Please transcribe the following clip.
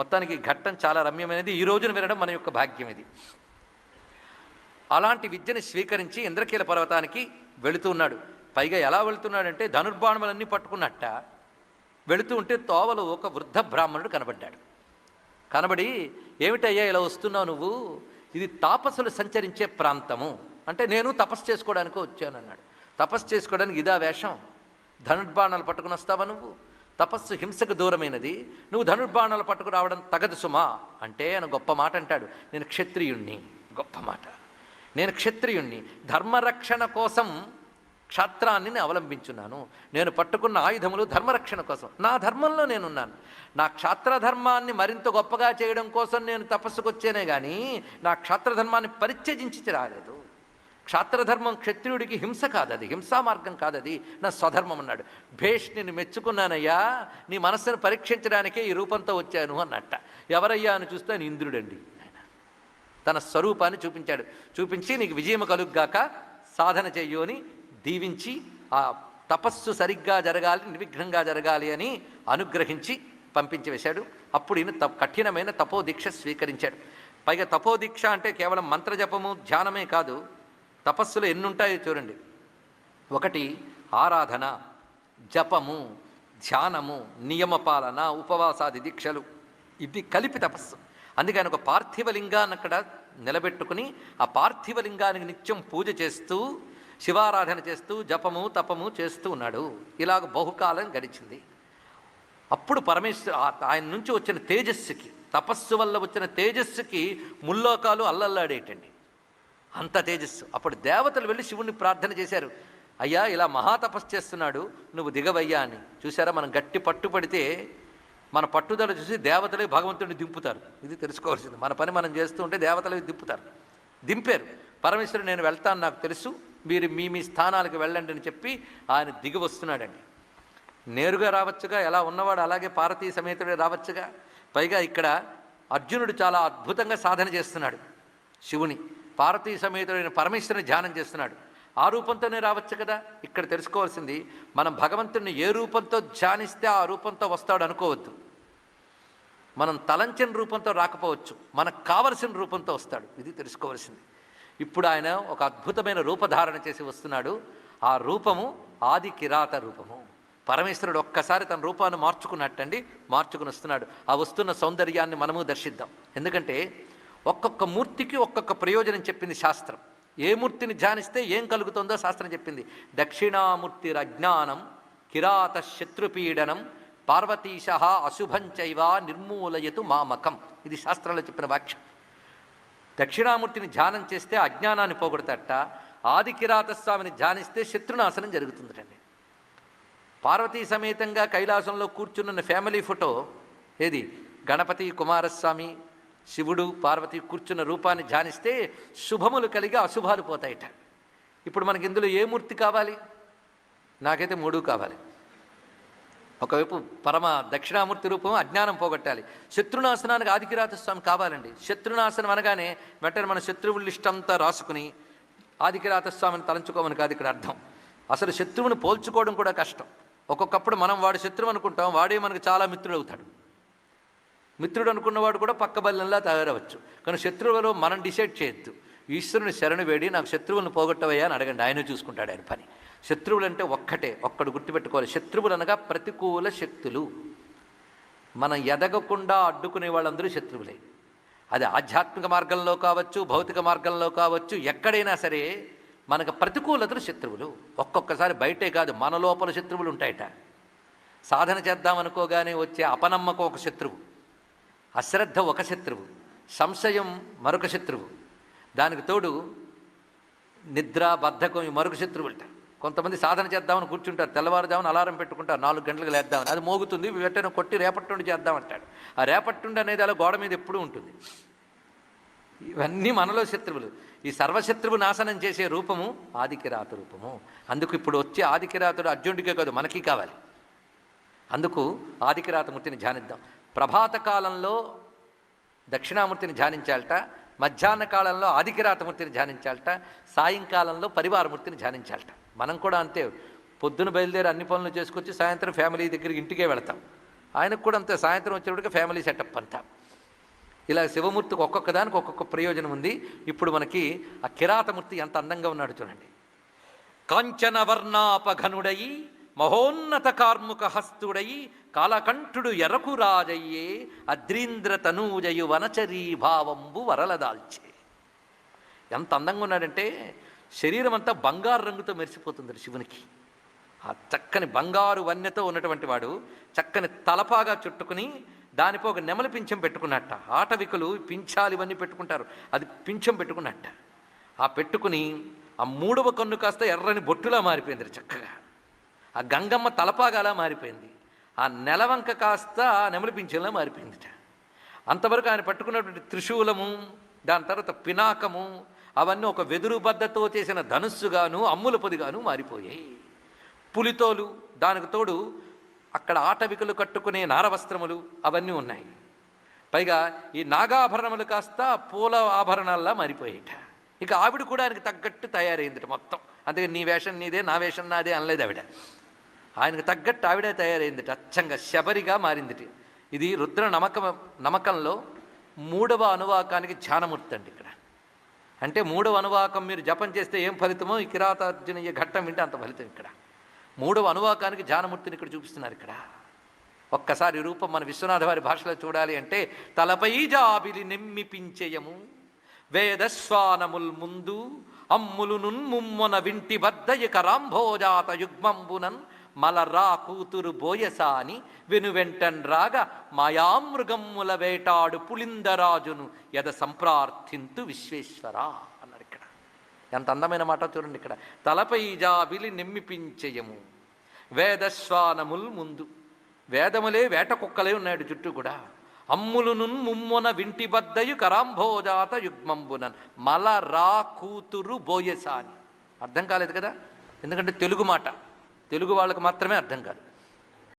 మొత్తానికి ఘట్టం చాలా రమ్యమైనది. ఈ రోజున వినడం మన యొక్క భాగ్యం ఇది. అలాంటి విద్యని స్వీకరించి ఇంద్రకీల పర్వతానికి వెళుతూ ఉన్నాడు. పైగా ఎలా వెళుతున్నాడంటే ధనుర్బాణములన్నీ పట్టుకున్నట్ట వెళుతూ ఉంటే తోవలో ఒక వృద్ధ బ్రాహ్మణుడు కనబడ్డాడు. కనబడి ఏమిటయ్యా ఇలా వస్తున్నావు నువ్వు? ఇది తాపసులు సంచరించే ప్రాంతము. అంటే నేను తపస్సు చేసుకోవడానికి వచ్చాను అన్నాడు తపస్సు చేసుకోవడానికి ఇదా వేషం? ధనుర్బాణాలు పట్టుకుని వస్తావా నువ్వు? తపస్సు హింసకు దూరమైనది. నువ్వు ధనుర్బాణాలు పట్టుకు రావడం తగదు సుమా అంటే ఆయన గొప్ప మాట అంటాడు. నేను క్షత్రియుణ్ణి. గొప్ప మాట. నేను క్షత్రియుణ్ణి. ధర్మరక్షణ కోసం క్షాత్రాన్ని నేను అవలంబించున్నాను. నేను పట్టుకున్న ఆయుధములు ధర్మరక్షణ కోసం. నా ధర్మంలో నేనున్నాను. నా క్షాత్రధర్మాన్ని మరింత గొప్పగా చేయడం కోసం నేను తపస్సుకు వచ్చేనే కానీ నా క్షాత్రధర్మాన్ని పరిత్యజించి రాలేదు. క్షాత్రధర్మం క్షత్రియుడికి హింస కాదది హింసా మార్గం కాదది. నా స్వధర్మం అన్నాడు. భేష్ నేను మెచ్చుకున్నానయ్యా. నీ మనస్సును పరీక్షించడానికే ఈ రూపంతో వచ్చాను అన్నట్ట. ఎవరయ్యా అని చూస్తే ఆయన ఇంద్రుడండి. తన స్వరూపాన్ని చూపించాడు. చూపించి నీకు విజయం కలుగ్గాక సాధన చెయ్యు అని దీవించి ఆ తపస్సు సరిగ్గా జరగాలి నిర్విఘ్నంగా జరగాలి అని అనుగ్రహించి పంపించి వేశాడు. అప్పుడు ఈయన తప్ కఠినమైన తపోదీక్ష స్వీకరించాడు. పైగా తపోదీక్ష అంటే కేవలం మంత్రజపము ధ్యానమే కాదు. తపస్సులు ఎన్నుంటాయో చూడండి. ఒకటి ఆరాధన జపము ధ్యానము నియమపాలన ఉపవాసాది దీక్షలు. ఇది కలిపి తపస్సు. అందుకని ఒక పార్థివలింగాన్ని అక్కడ నిలబెట్టుకుని ఆ పార్థివలింగానికి నిత్యం పూజ చేస్తూ శివారాధన చేస్తూ జపము తపము చేస్తూ ఉన్నాడు. ఇలాగ బహుకాలం గడిచింది. అప్పుడు పరమేశ్వర ఆయన నుంచి వచ్చిన తేజస్సుకి తపస్సు వల్ల వచ్చిన తేజస్సుకి ముల్లోకాలు అల్లల్లాడేటండి. అంత తేజస్సు. అప్పుడు దేవతలు వెళ్ళి శివుణ్ణి ప్రార్థన చేశారు. అయ్యా ఇలా మహాతపస్సు చేస్తున్నాడు నువ్వు దిగవయ్యా అని. చూసారా మనం గట్టి పట్టుపడితే మన పట్టుదల చూసి దేవతలే భగవంతుడిని దింపుతారు. ఇది తెలుసుకోవాల్సింది. మన పని మనం చేస్తూ ఉంటే దేవతలవి దింపుతారు. దింపారు. పరమేశ్వరుడు నేను వెళ్తాను నాకు తెలుసు. మీరు మీ మీ స్థానాలకు వెళ్ళండి అని చెప్పి ఆయన దిగి వస్తున్నాడండి. నేరుగా రావచ్చుగా? ఎలా ఉన్నవాడు అలాగే పార్వతీ సమేతుడే రావచ్చుగా? పైగా ఇక్కడ అర్జునుడు చాలా అద్భుతంగా సాధన చేస్తున్నాడు శివుని. పార్వతీ సమేతుడైన పరమేశ్వరుని ధ్యానం చేస్తున్నాడు. ఆ రూపంతోనే రావచ్చు కదా? ఇక్కడ తెలుసుకోవాల్సింది మనం భగవంతుడిని ఏ రూపంతో ధ్యానిస్తే ఆ రూపంతో వస్తాడు అనుకోవద్దు. మనం తలంచిన రూపంతో రాకపోవచ్చు మనకు కావలసిన రూపంతో వస్తాడు. ఇది తెలుసుకోవాల్సింది. ఇప్పుడు ఆయన ఒక అద్భుతమైన రూపధారణ చేసి వస్తున్నాడు. ఆ రూపము ఆది కిరాత రూపము. పరమేశ్వరుడు ఒక్కసారి తన రూపాన్ని మార్చుకున్నట్టండి మార్చుకుని వస్తున్నాడు. ఆ వస్తున్న సౌందర్యాన్ని మనము దర్శిద్దాం. ఎందుకంటే ఒక్కొక్క మూర్తికి ఒక్కొక్క ప్రయోజనం చెప్పింది శాస్త్రం. ఏ మూర్తిని ధ్యానిస్తే ఏం కలుగుతుందో శాస్త్రం చెప్పింది. దక్షిణామూర్తి అజ్ఞానం కిరాత శత్రుపీడనం పార్వతీశ అశుభంచైవ నిర్మూలయతు మామకం. ఇది శాస్త్రంలో చెప్పిన వాక్యం. దక్షిణామూర్తిని ధ్యానం చేస్తే అజ్ఞానాన్ని పోగొడతట ఆది కిరాతస్వామిని ధ్యానిస్తే శత్రునాశనం జరుగుతుందటండి. పార్వతీ సమేతంగా కైలాసంలో కూర్చున్న ఫ్యామిలీ ఫోటో ఏది? గణపతి కుమారస్వామి శివుడు పార్వతి కూర్చున్న రూపాన్ని ధ్యానిస్తే శుభములు కలిగి అశుభాలు పోతాయట. ఇప్పుడు మనకి ఇందులో ఏ మూర్తి కావాలి? నాకైతే మూడు కావాలి. ఒకవైపు పరమ దక్షిణామూర్తి రూపం అజ్ఞానం పోగొట్టాలి. శత్రునాశనానికి ఆదికిరాత స్వామి కావాలండి. శత్రునాశనం అనగానే వెంటనే మన శత్రువుల లిస్ట్ అంతా రాసుకుని ఆదికిరాత స్వామిని తలంచుకోమని కాదు ఇక్కడ అర్థం. అసలు శత్రువుని పోల్చుకోవడం కూడా కష్టం. ఒక్కొక్కప్పుడు మనం వాడు శత్రువు అనుకుంటాం వాడే మనకు చాలా మిత్రుడు అవుతాడు మిత్రుడు అనుకున్నవాడు కూడా పక్క బల్లంలా తయారవచ్చు. కానీ శత్రువులో మనం డిసైడ్ చేయొద్దు. ఈశ్వరుని శరణు వేడి నాకు శత్రువులను పోగొట్టవయ్యా అని అడగండి. ఆయన చూసుకుంటాడు ఆయన పని. శత్రువులు అంటే ఒక్కటే ఒక్కడు గుర్తుపెట్టుకోవాలి. శత్రువులు అనగా ప్రతికూల శక్తులు. మనం ఎదగకుండా అడ్డుకునే వాళ్ళందరూ శత్రువులే. అది ఆధ్యాత్మిక మార్గంలో కావచ్చు భౌతిక మార్గంలో కావచ్చు ఎక్కడైనా సరే మనకు ప్రతికూలతలు శత్రువులు. ఒక్కొక్కసారి బయటే కాదు మన లోపల శత్రువులు ఉంటాయట. సాధన చేద్దామనుకోగానే వచ్చే అపనమ్మకం ఒక శత్రువు. అశ్రద్ధ ఒక శత్రువు సంశయం మరొక శత్రువు. దానికి తోడు నిద్ర బద్ధకం మరొక మరొక శత్రువులట కొంతమంది సాధన చేద్దామని కూర్చుంటారు తెల్లవారుజామున అలారం పెట్టుకుంటారు నాలుగు గంటలకు లేద్దామని. అది మోగుతుంది వెంటనే కొట్టి రేపట్టుండి చేద్దామంటాడు. ఆ రేపట్టుండి అనేది అలా గోడ మీద ఎప్పుడూ ఉంటుంది. ఇవన్నీ మనలో శత్రువులు. ఈ సర్వశత్రువు నాశనం చేసే రూపము ఆదికిరాత రూపము. అందుకు ఇప్పుడు వచ్చే ఆదికిరాతుడు అర్జునుడికే కాదు మనకి కావాలి. అందుకు ఆదికిరాతమూర్తిని ధ్యానిద్దాం. ప్రభాత కాలంలో దక్షిణామూర్తిని ధ్యానించాలట మధ్యాహ్న కాలంలో ఆదికిరాతమూర్తిని ధ్యానించాలట సాయంకాలంలో పరివారమూర్తిని ధ్యానించాలట. మనం కూడా అంతే పొద్దున బయలుదేరి అన్ని పనులు చేసుకొచ్చి సాయంత్రం ఫ్యామిలీ దగ్గరికి ఇంటికే వెళతాం. ఆయనకు కూడా అంతే సాయంత్రం వచ్చేటప్పటికి ఫ్యామిలీ సెటప్ అంతా. ఇలా శివమూర్తికి ఒక్కొక్క దానికి ఒక్కొక్క ప్రయోజనం ఉంది. ఇప్పుడు మనకి ఆ కిరాతమూర్తి ఎంత అందంగా ఉన్నాడు చూడండి. కాంచనవర్ణాపఘనుడయి మహోన్నత కార్ముక హస్తుడై కాలకంఠుడు ఎరకు రాజయ్యే అద్రీంద్ర తనూజయు వనచరీ భావంబు వరలదాల్చే. ఎంత అందంగా ఉన్నాడంటే శరీరం అంతా బంగారు రంగుతో మెరిసిపోతుంది శివునికి. ఆ చక్కని బంగారు వన్యతో ఉన్నటువంటి వాడు చక్కని తలపాగా చుట్టుకుని దానిపై ఒక నెమలి పింఛం పెట్టుకున్నట్ట. ఆటవికులు పింఛాలు ఇవన్నీ పెట్టుకుంటారు. అది పింఛం పెట్టుకున్నట్ట. ఆ పెట్టుకుని ఆ మూడవ కన్ను కాస్త ఎర్రని బొట్టులా మారిపోయింది చక్కగా. ఆ గంగమ్మ తలపాగాలా మారిపోయింది. ఆ నెలవంక కాస్త నెమలిపించేలా మారిపోయిందిట. అంతవరకు ఆయన పట్టుకున్నటువంటి త్రిశూలము దాని తర్వాత పినాకము అవన్నీ ఒక వెదురు బద్దతో చేసిన ధనుస్సుగాను అమ్ముల పొదిగాను మారిపోయాయి. పులితోలు దానికి తోడు అక్కడ ఆటవికలు కట్టుకునే నారవస్త్రములు అవన్నీ ఉన్నాయి. పైగా ఈ నాగాభరణములు కాస్త పూల ఆభరణాల్లా మారిపోయాయిట. ఇక ఆవిడ కూడా ఆయనకు తగ్గట్టు తయారైందిట మొత్తం. అందుకే నీ వేషం నీదే నా వేషం నాదే అనలేదు ఆవిడ. ఆయనకు తగ్గట్టు ఆవిడే తయారైందిట. అచ్చంగా శబరిగా మారిందిట. ఇది రుద్ర నమక నమ్మకంలో మూడవ అనువాకానికి ధ్యానమూర్తి అండి ఇక్కడ. అంటే మూడవ అనువాకం మీరు జపం చేస్తే ఏం ఫలితమో ఈ కిరాతార్జునయ్య ఘట్టం వింటే అంత ఫలితం ఇక్కడ. మూడవ అనువాకానికి ధ్యానమూర్తిని ఇక్కడ చూపిస్తున్నారు ఇక్కడ. ఒక్కసారి రూపం మన విశ్వనాథ వారి భాషలో చూడాలి అంటే తలపై జాబిలి నెమ్మిపించేయము వేదశ్వానముల్ ముందు అమ్ములు నున్ముమ్మొన వింటి బద్ద ఇక రాంభోజాత యుగ్మంబునన్ మలరా కూతురు బోయసాని వెనువెంటన్ రాగా మాయామృగమ్ముల వేటాడు పులిందరాజును యద సంప్రార్థింతు విశ్వేశ్వర అన్నాడు ఇక్కడ. ఎంత అందమైన మాట చూడండి ఇక్కడ. తలపై జాబిలి నెమ్మిపించేయము వేదశ్వానముల్ ముందు. వేదములే వేట కుక్కలే ఉన్నాడు చుట్టూ కూడా. అమ్ములును ముమ్మున వింటి బద్దయు కరాంభోజాత యుగ్మంబునన్. మల రా కూతురు బోయసాని. అర్థం కాలేదు కదా? ఎందుకంటే తెలుగు మాట. తెలుగు వాళ్ళకు మాత్రమే అర్థం కాదు.